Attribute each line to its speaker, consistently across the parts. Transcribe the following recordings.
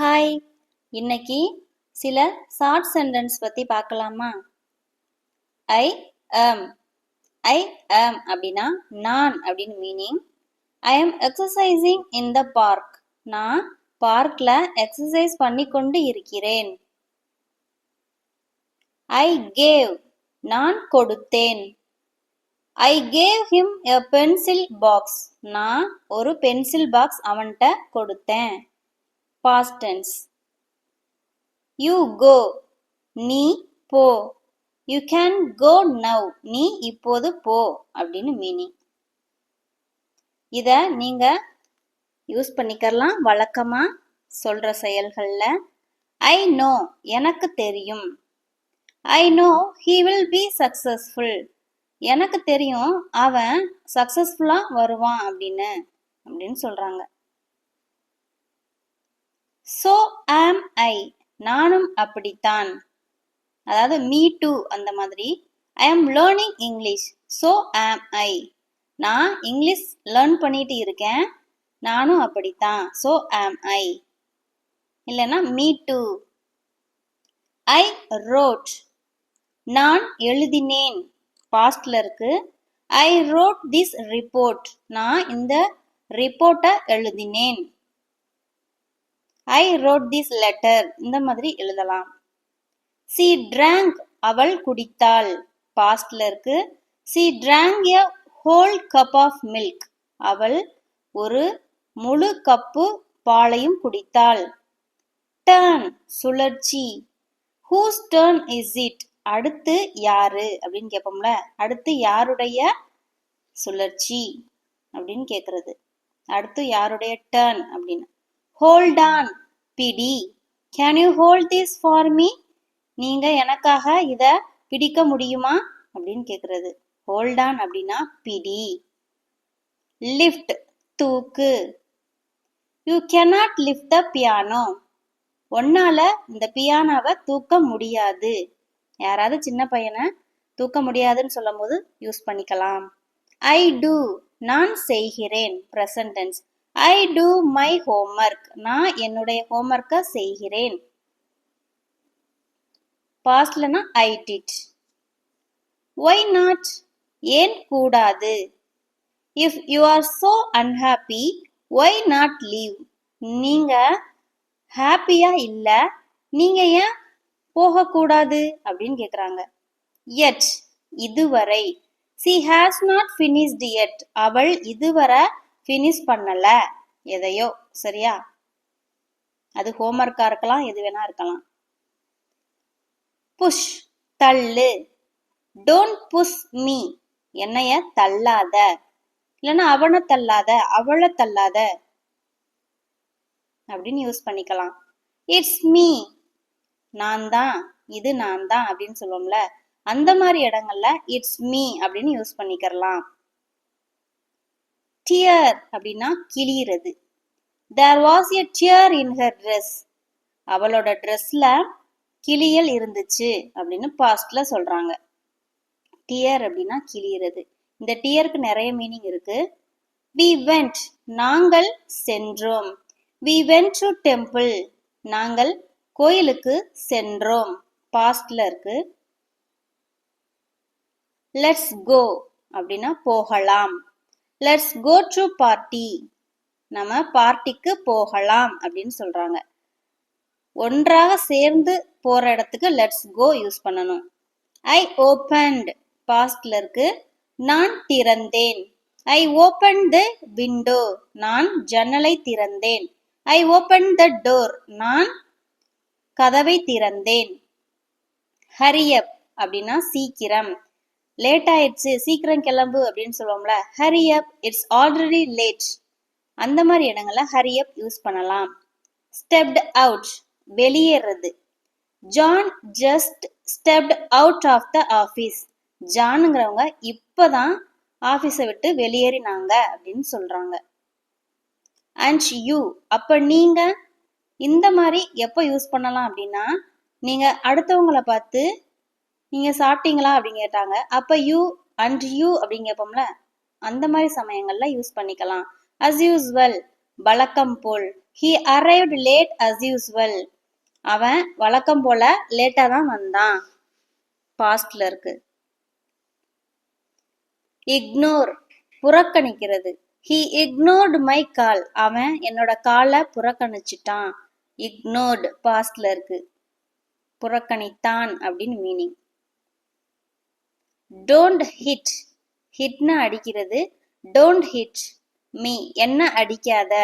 Speaker 1: Hi இன்னைக்கு சில short sentence பற்றி பார்க்கலாமா? ஐ am. ஐ am அப்படின்னா நான் அப்படின்னு meaning I am exercising in the park நான் பார்க்கில் எக்ஸசைஸ் பண்ணி கொண்டு இருக்கிறேன். ஐ கேவ் நான் கொடுத்தேன். I gave him a pencil box நான் ஒரு பென்சில் பாக்ஸ் அவன்கிட்ட கொடுத்தேன். பாஸ்ட் டென்ஸ் யூ கோ நீ போ. யூ கேன் கோ நவ் நீ இப்போது போ. அப்படின்னு மீனிங் இத நீங்க யூஸ் பண்ணிக்கலாம். வழக்கமா சொல்ற செயல்கள்ல. ஐ நோ எனக்கு தெரியும். I know he will be successful எனக்கு தெரியும். அவன் சக்ஸஸ்ஃபுல்லாக வருவான் அப்படின்னு. அப்படின்னு சொல்கிறாங்க ஸோ ஆம் ஐ நானும் அப்படித்தான். அதாவது மீ டூ அந்த மாதிரி. ஐ ஆம் லேர்னிங் இங்கிலீஷ் ஸோ ஆம் ஐ நான் இங்கிலீஷ் லேர்ன் பண்ணிட்டு இருக்கேன். நானும் அப்படித்தான். ஸோ ஆம் ஐ இல்லைன்னா மீ டூ ஐ ரோட் நான் எழுதினேன். பாஸ்டில் இருக்கு. ஐ ரோட் திஸ் ரிப்போர்ட் நான் இந்த ரிப்போர்ட்டை எழுதினேன். ஐ ரோட் திஸ் லெட்டர் இந்த மாதிரி எழுதலாம். சி ட்ராங்க் அவள் குடித்தாள். பாஸ்ட்ல இருக்கு. She drank a whole cup of milk அவள் ஒரு முழு கப்பு பாலையும் குடித்தாள். டர்ன் சுழற்சி. ஹூஸ் டர்ன் இஸ் இட் அடுத்து யாரு? அப்படின்னு கேட்போம்ல. அடுத்து யாருடைய சுழற்சி? அப்படின்னு கேட்கறது. அடுத்து யாருடைய டர்ன் அப்படின்னு. ஹோல்ட் ஆன் பிடி can you hold this for me நீங்க எனக்காக இத பிடிக்க முடியுமா? அப்படின்னு கேட்குறது ஹோல்ட் ஆன் அப்படின்னா பிடி லிஃப்ட் தூக்கு. You cannot lift the piano ஒன்னால இந்த பியானோவை தூக்க முடியாது. யாராவது சின்ன பையனை தூக்க முடியாதுன்னு சொல்லும் போது யூஸ் பண்ணிக்கலாம். ஐ டூ நான் செய்கிறேன் present tense I do my homework நான் என்னுடைய ஹோம்ஒர்க்கை செய்கிறேன். பாஸ்ட்லனா ஐ டிட் ஒய் நாட் ஏன் கூடாது? If you are so unhappy why not leave நீங்க ஹாப்பியா இல்ல நீங்க ஏன் போகக்கூடாது அப்படின்னு கேக்குறாங்க. எட் இதுவரை. She has not finished yet அவள் இதுவரை ஃபினிஷ் பண்ணல. எதையோ சரியா? அது ஹோம்ஒர்க்கா இருக்கலாம் எது வேணா இருக்கலாம். புஷ் தள்ளு. டோன்ட் புஷ் மீ என்னைய தள்ளாத. இல்லைன்னா அவனை தள்ளாத அவளை தள்ளாத. அப்படின்னு யூஸ் பண்ணிக்கலாம். இட்ஸ் மீ நான் தான். இது நான் தான் அப்படின்னு சொல்லுவோம்ல. அந்த மாதிரி இடங்கள்ல இட்ஸ் மீ அப்படின்னு யூஸ் பண்ணிக்கிறலாம் டியர் அப்படின்னா கிளியிறது there was a tear in her dress அவளோட ட்ரெஸ்ல கிளியல் இருந்துச்சு அப்படின்னு பாஸ்ட்ல சொல்றாங்க. டியர் அப்படின்னா கிளியிறது இந்த டியருக்கு நிறைய மீனிங் இருக்கு. வி வெண்ட் நாங்கள் சென்றோம். வி வெண்ட் டு டெம்பிள் நாங்கள் கோயிலுக்கு சென்றோம். பாஸ்ட்ல இருக்கு. லெட்ஸ் கோ அப்படின்னா போகலாம். லெட்ஸ் கோ டு பார்ட்டி நம்ம பார்ட்டிக்கு போகலாம் அப்படின்னு சொல்றாங்க. ஒன்றாக சேர்ந்து போற இடத்துக்கு லெட்ஸ் கோ யூஸ் பண்ணணும். ஐ ஓபன்ட் பாஸ்ட்ல இருக்கு நான் திறந்தேன். ஐ ஓபன் த விண்டோ நான் ஜன்னலை திறந்தேன். ஐ ஓபன் த டோர் நான் கதவை திறந்தேன். ஹரியப் அப்படின்னா சீக்கிரம். லேட் ஆயிடுச்சு சீக்கிரம் கிளம்பு அப்படின்னு சொல்லுவோம்ல. Hurry up it's already late அந்த மாதிரி இடங்கள்ல ஹரியப் யூஸ் பண்ணலாம். Stepped out வெளியேறது. John just stepped out of the office ஜானுங்கிறவங்க இப்பதான் ஆஃபீஸை விட்டு வெளியேறினாங்க அப்படின்னு சொல்றாங்க. அண்ட் யூ அப்போ நீங்க இந்த மாதிரி எப்போ யூஸ் பண்ணலாம் அப்படின்னா நீங்க அடுத்தவங்களை பார்த்து நீங்க சாப்பிட்டீங்களா அப்படின்னு கேட்டாங்க. அப்ப யூ அண்ட் யூ அப்படின்னு கேட்போம்ல அந்த மாதிரி சமயங்கள்ல யூஸ் பண்ணிக்கலாம். அஸ் யூஸ்வல் வழக்கம் போல். He arrived late as usual அவன் வழக்கம் போல லேட்டா தான் வந்தான். பாஸ்ட்ல இருக்கு. இக்னோர் புறக்கணிக்கிறது. ஹி இக்னோர்டு மை கால் அவன் என்னோட காலை புறக்கணிச்சிட்டான். இக்னோர்டு பாஸ்ட்ல இருக்கு. புறக்கணித்தான் அப்படின்னு மீனிங் டோன்ட் ஹிட் ஹிட்னா அடிக்கிறது. டோன்ட் ஹிட் மீ என்ன அடிக்காத.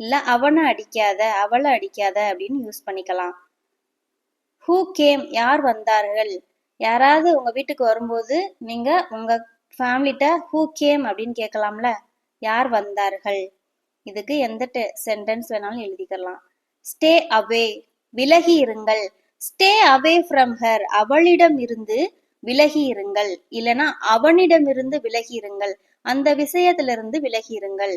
Speaker 1: இல்லை அவனை அடிக்காத அவளை அடிக்காத அப்படின்னு யூஸ் பண்ணிக்கலாம். ஹூ கேம் யார் வந்தார்கள்? யாராவது உங்கள் வீட்டுக்கு வரும்போது நீங்கள் உங்கள் ஃபேமிலிட்ட ஹூ கேம் அப்படின்னு கேட்கலாம்ல? யார் வந்தார்கள்? இதுக்கு எந்த சென்டென்ஸ் வேணாலும் எழுதிக்கலாம். ஸ்டே அவே விலகி இருங்கள். ஸ்டே அவே ஃப்ரம் ஹர் அவளிடம் இருந்து விலகி இருங்கள் இல்லனா அவனிடமிருந்து விலகி இருங்கள் அந்த விஷயத்திலிருந்து விலகி இருங்கள்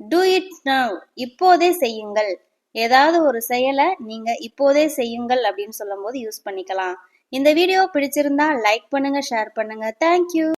Speaker 1: டூ இட் நவ் இப்போதே செய்யுங்கள். ஏதாவது ஒரு செயலை நீங்க இப்போதே செய்யுங்கள் அப்படின்னு சொல்லும்போது யூஸ் பண்ணிக்கலாம். இந்த வீடியோ பிடிச்சிருந்தா லைக் பண்ணுங்க ஷேர் பண்ணுங்க. தேங்க்யூ